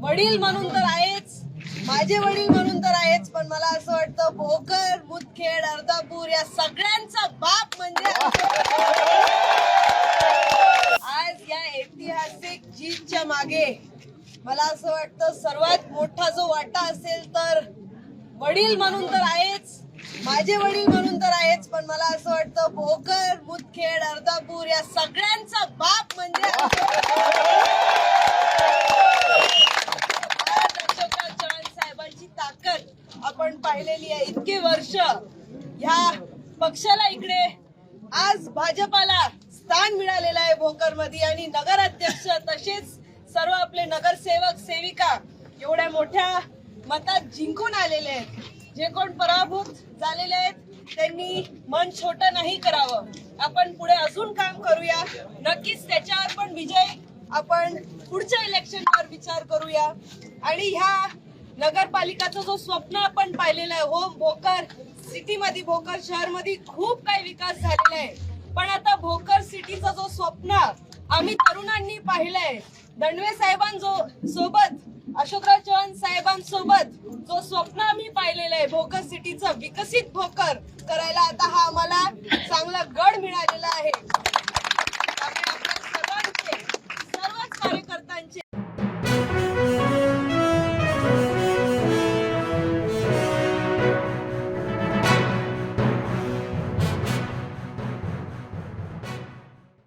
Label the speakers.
Speaker 1: वडील म्हणून तर आहेच. माझे वडील म्हणून तर आहेच पण मला असं वाटतं भोकर मुदखेड अर्धापूर या सगळ्यांचा बाप म्हणजे आज या ऐतिहासिक जीतच्या मागे मला असं वाटतं सर्वात मोठा जो वाटा असेल तर वडील म्हणून तर आहेच माझे वडील म्हणून तर आहेच पण मला असं वाटतं भोकर मुदखेड अर्धापूर या सगळ्यांचा बाप म्हणजे आज अशोकराव चव्हाण साहेबांची ताकद आपण पाहिलेली आहे इतके वर्ष ह्या पक्षाला इकडे आज भाजपाला स्थान मिळालेलं आहे भोकरमध्ये आणि नगराध्यक्ष तसेच सर्व आपले नगरसेवक सेविका एवढ्या मोठ्या मतात जिंकून आलेले आहेत. जे कोण पराभूत झालेले आहेत त्यांनी मन छोट नाही करावं. आपण पुढे अजून काम करूया. नक्कीच त्याच्यावर पण विजय आपण पुढच्या इलेक्शनवर विचार करूया. आणि ह्या नगरपालिकाचं जो स्वप्न आपण पाहिलेलं आहे हो भोकर सिटी मध्ये भोकर शहरमध्ये खूप काही विकास झालेला आहे. पण आता भोकर सिटीचं जो स्वप्न आम्ही तरुणांनी पाहिलंय दंडवे साहेबांजो सोबत अशोकराव चव्हाण साहेबांसोबत जो स्वप्न आम्ही पाहिलेलं आहे भोकर सिटीचं विकसित भोकर करायला